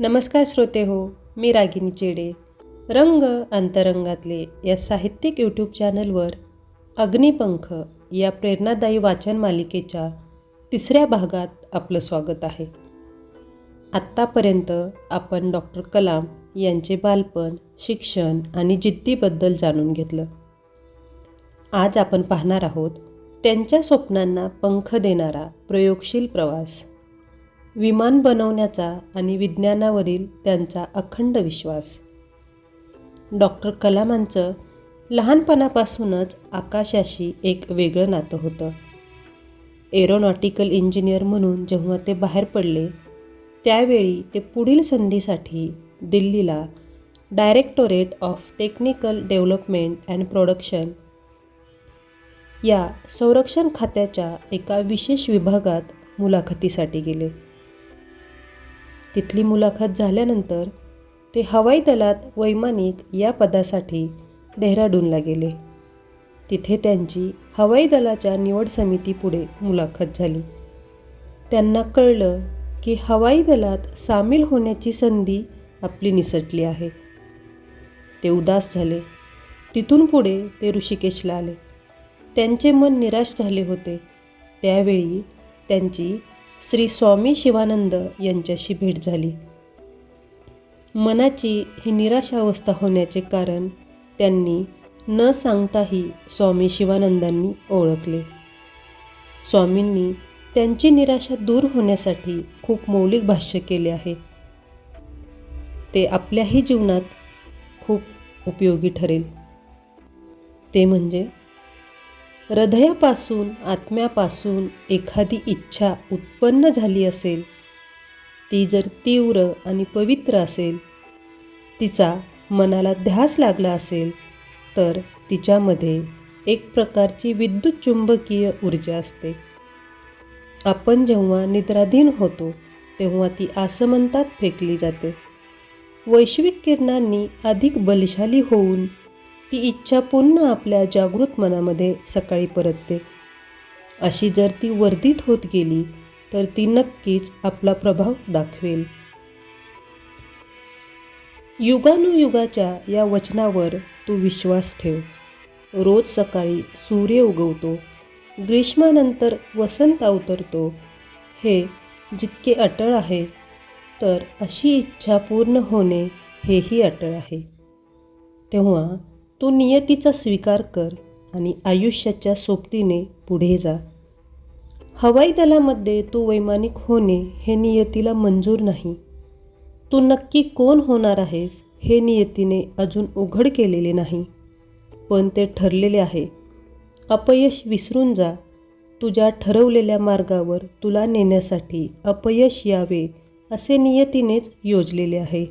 नमस्कार श्रोते हो मी रागिनी चेडे. रंग अंतरंगातले या साहित्यिक यूट्यूब चॅनलवर अग्निपंख या प्रेरणादायी वाचन मालिकेच्या तिसऱ्या भागात आपलं स्वागत आहे. आत्तापर्यंत आपण डॉक्टर कलाम यांचे बालपण शिक्षण आणि जिद्दीबद्दल जाणून घेतलं. आज आपण पाहणार आहोत त्यांच्या स्वप्नांना पंख देणारा प्रयोगशील प्रवास. विमान बनवण्याचा आणि विज्ञानावरील त्यांचा अखंड विश्वास. डॉक्टर कलामांचं लहानपणापासूनच आकाशाशी एक वेगळं नातं होतं. एरोनॉटिकल इंजिनियर म्हणून जेव्हा ते बाहेर पडले त्यावेळी ते पुढील संधीसाठी दिल्लीला directorate of technical development and production या संरक्षण खात्याच्या एका विशेष विभागात मुलाखतीसाठी गेले. तिथली मुलाखत झाल्यानंतर ते हवाई दलात वैमानिक या पदासाठी डेहराडूनला गेले. तिथे त्यांची हवाई दलाच्या निवड समितीपुढे मुलाखत झाली. त्यांना कळलं की हवाई दलात सामील होण्याची संधी आपली निसटली आहे. ते उदास झाले. तिथून पुढे ते ऋषिकेशला आले. त्यांचे मन निराश झाले होते. त्यावेळी त्यांची श्री स्वामी शिवानंद यांच्याशी भेट झाली. मनाची ही निराशावस्था होण्याचे कारण त्यांनी न सांगताही स्वामी शिवानंदांनी ओळखले. स्वामींनी त्यांची निराशा दूर होण्यासाठी खूप मौलिक भाष्य केले आहे. ते आपल्याही जीवनात खूप उपयोगी ठरेल. ते म्हणजे हृदयापासून आत्म्यापासून एखादी इच्छा उत्पन्न झाली असेल ती जर तीव्र आणि पवित्र असेल तिचा मनाला ध्यास लागला असेल तर तिच्यामध्ये एक प्रकारची विद्युत चुंबकीय ऊर्जा असते. आपण जेव्हा निद्राधीन होतो तेव्हा ती आसमंतात फेकली जाते. वैश्विक किरणांनी अधिक बलशाली होऊन ती इच्छा पुन्हा आपल्या जागृत मनामध्ये सकाळी परतते. अशी जर ती वर्धित होत गेली तर ती नक्कीच आपला प्रभाव दाखवेल. युगानुयुगाच्या या वचनावर तू विश्वास ठेव. रोज सकाळी सूर्य उगवतो ग्रीष्मानंतर वसंत अवतरतो. हे जितके अटळ आहे तर अशी इच्छा पूर्ण होणे हेही अटळ आहे. तेव्हा तू नियतीचा स्वीकार कर आणि आयुष्याच्या सोबतीने पुढे जा. हवाई दलामध्ये तू वैमानिक होणे हे नियतीला मंजूर नाही. तू नक्की कोण होणार आहेस हे नियतीने अजून उघड केलेले नाही. पण ते ठरलेले आहे. अपयश विसरून जा. तुझ्या ठरवलेल्या मार्गावर तुला नेण्यासाठी अपयश यावे असे नियतीनेच योजलेले आहे.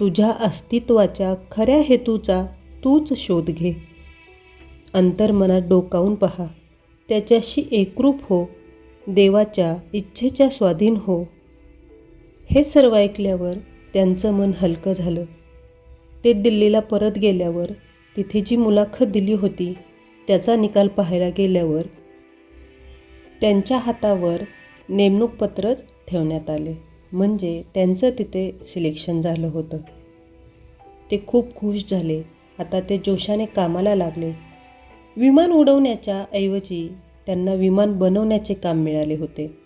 तुझ्या अस्तित्वाच्या खऱ्या हेतूचा तूच शोध घे. अंतर्मनात डोकावून पहा. त्याच्याशी एकरूप हो. देवाच्या इच्छेच्या स्वाधीन हो. हे सर्व ऐकल्यावर त्यांचं मन हलकं झालं. ते दिल्लीला परत गेल्यावर तिथे जी मुलाखत दिली होती त्याचा निकाल पाहायला गेल्यावर त्यांच्या हातावर नेमणूक पत्रच ठेवण्यात आले. म्हणजे त्यांचं तिथे सिलेक्शन झालं होतं. ते खूप खुश झाले. आता ते जोशाने कामाला लागले. विमान उडवण्याच्या ऐवजी त्यांना विमान बनवण्याचे काम मिळाले होते.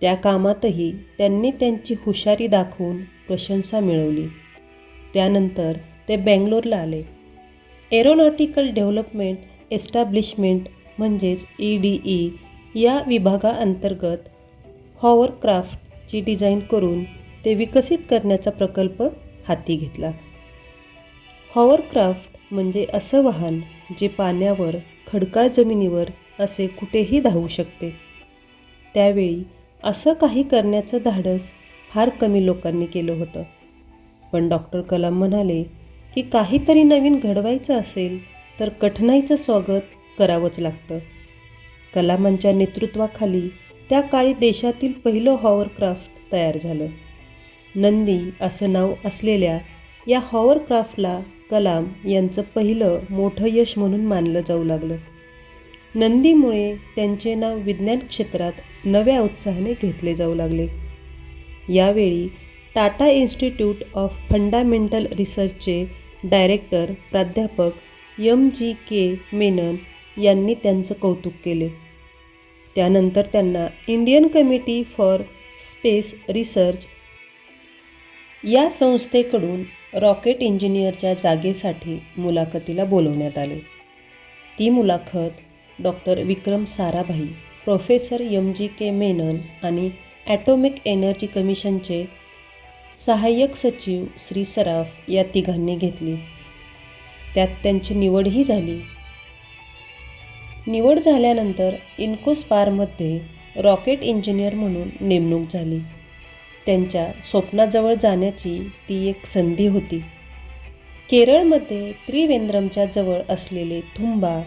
त्या कामातही त्यांनी त्यांची हुशारी दाखवून प्रशंसा मिळवली. त्यानंतर ते बेंगलोरला आले. एरोनॉटिकल डेव्हलपमेंट एस्टॅब्लिशमेंट म्हणजेच ई डी ई या विभागाअंतर्गत हॉवरक्राफ्टची डिझाईन करून ते विकसित करण्याचा प्रकल्प हाती घेतला. हॉवरक्राफ्ट म्हणजे असं वाहन जे पाण्यावर खडकाळ जमिनीवर असे कुठेही धावू शकते. त्यावेळी असं काही करण्याचं धाडस फार कमी लोकांनी केलं होतं. पण डॉक्टर कलाम म्हणाले की काहीतरी नवीन घडवायचं असेल तर कठीणाईचं स्वागत करावंच लागतं. कलामांच्या नेतृत्वाखाली त्या काळी देशातील पहिलं हॉवरक्राफ्ट तयार झालं. नंदी असं नाव असलेल्या या हॉवरक्राफ्टला कलाम यांचं पहिलं मोठं यश म्हणून मानलं जाऊ लागलं. नंदीमुळे त्यांचे नाव विज्ञान क्षेत्रात नव्या उत्साहाने घेतले जाऊ लागले. यावेळी टाटा इन्स्टिट्यूट ऑफ फंडामेंटल रिसर्चचे डायरेक्टर प्राध्यापक यम जी के मेनन यांनी त्यांचं कौतुक केले. त्यानंतर त्यांना Indian committee for space research या संस्थेकडून रॉकेट इंजिनियरच्या जागेसाठी मुलाखतीला बोलवण्यात आले. ती मुलाखत doctor Vikram Sarabhai professor M G K Menon आणि ॲटोमिक एनर्जी कमिशनचे सहाय्यक सचिव श्री सराफ या तिघांनी घेतली. त्यात त्यांची निवडही झाली. निवड झाल्यानंतर इन्कोस्पारमध्ये रॉकेट इंजिनियर म्हणून नेमणूक झाली. त्यांच्या स्वप्नाजवळ जाण्याची ती एक संधी होती. केरळमध्ये त्रिवेंद्रमच्या जवळ असलेले थुंबा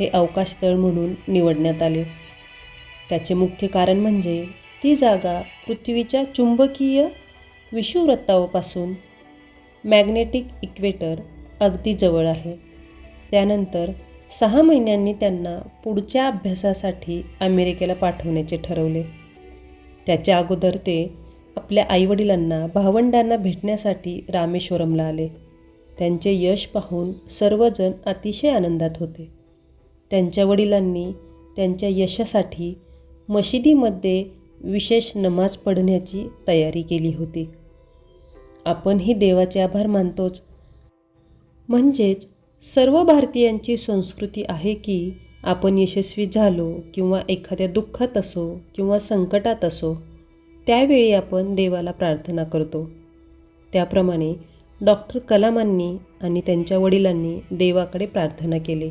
हे अवकाशतळ म्हणून निवडण्यात आले. त्याचे मुख्य कारण म्हणजे ती जागा पृथ्वीच्या चुंबकीय विषुवृत्तापासून मॅग्नेटिक इक्वेटर अगदी जवळ आहे. त्यानंतर सहा महिन्यांनी त्यांना पुढच्या अभ्यासासाठी अमेरिकेला पाठवण्याचे ठरवले. त्याच्या अगोदर ते आपल्या आईवडिलांना भावंडांना भेटण्यासाठी रामेश्वरमला आले. त्यांचे यश पाहून सर्वजण अतिशय आनंदात होते. त्यांच्या वडिलांनी त्यांच्या यशासाठी मशिदीमध्ये विशेष नमाज पढण्याची तयारी केली होती. आपणही देवाचे आभार मानतोच. म्हणजेच सर्व भारतीयांची संस्कृती आहे की आपण यशस्वी झालो किंवा एखाद्या दुःखात असो किंवा संकटात असो त्यावेळी आपण देवाला प्रार्थना करतो. त्याप्रमाणे डॉक्टर कलामांनी आणि त्यांच्या वडिलांनी देवाकडे प्रार्थना केली.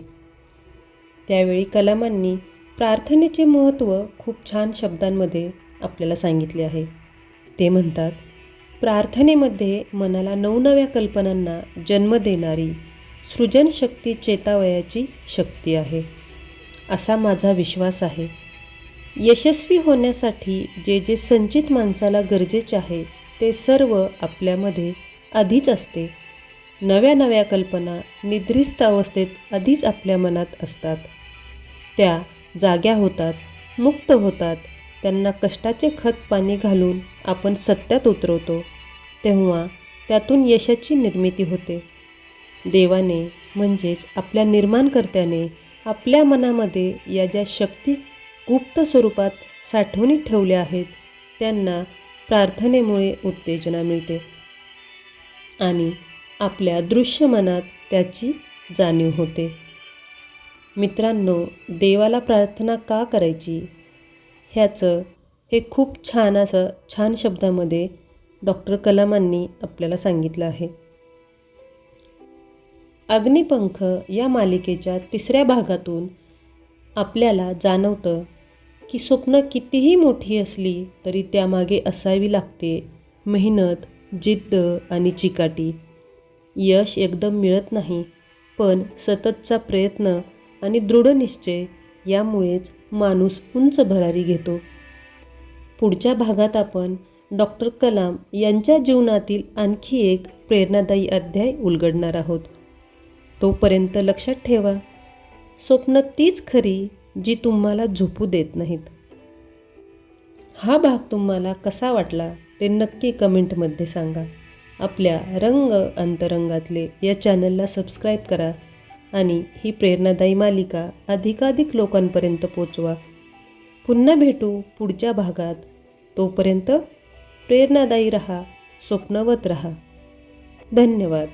त्यावेळी कलामांनी प्रार्थनेचे महत्त्व खूप छान शब्दांमध्ये आपल्याला सांगितले आहे. ते म्हणतात प्रार्थनेमध्ये मनाला नवनव्या कल्पनांना जन्म देणारी सृजनशक्ती चेतावयाची शक्ती आहे. असा माझा विश्वास आहे. यशस्वी होण्यासाठी जे जे संचित माणसाला गरजेचे आहे ते सर्व आपल्यामध्ये आधीच असते. नव्या नव्या कल्पना निद्रिस्त अवस्थेत आधीच आपल्या मनात असतात. त्या जाग्या होतात मुक्त होतात. त्यांना कष्टाचे खत पाणी घालून आपण सत्यात उतरवतो. तेव्हा त्यातून यशाची निर्मिती होते. देवाने म्हणजेच आपल्या निर्माणकर्त्याने आपल्या मनामध्ये या ज्या शक्ती गुप्त स्वरूपात साठवणीत ठेवल्या आहेत. त्यांना प्रार्थनेमुळे उत्तेजना मिळते आणि आपल्या दृश्य मनात त्याची जाणीव होते. मित्रांनो देवाला प्रार्थना का करायची? ह्याचं हे खूप छान असं छान शब्दामध्ये डॉक्टर कलामांनी आपल्याला सांगितलं आहे. अग्निपंख या मालिकेच्या तिसऱ्या भागातून आपल्याला जाणवतं की स्वप्न कितीही मोठी असली तरी त्यामागे असावी लागते. मेहनत जिद्द आणि चिकाटी. यश एकदम मिळत नाही पण सततचा प्रयत्न आणि दृढ निश्चय यामुळेच माणूस उंच भरारी घेतो. पुढच्या भागात आपण डॉक्टर कलाम यांच्या जीवनातील आणखी एक प्रेरणादायी अध्याय उलगडणार आहोत. तोपर्यंत लक्षात ठेवा स्वप्न तीच खरी जी तुम्हाला झोपू देत नाहीत. हा भाग तुम्हाला कसा वाटला ते नक्की कमेंटमध्ये सांगा. आपल्या रंग अंतरंगातले या चॅनलला सबस्क्राईब करा आणि ही प्रेरणादायी मालिका अधिकाधिक लोकांपर्यंत पोचवा पुन्हा भेटू पुढच्या भागात. तोपर्यंत प्रेरणादायी रहा स्वप्नवत रहा. धन्यवाद.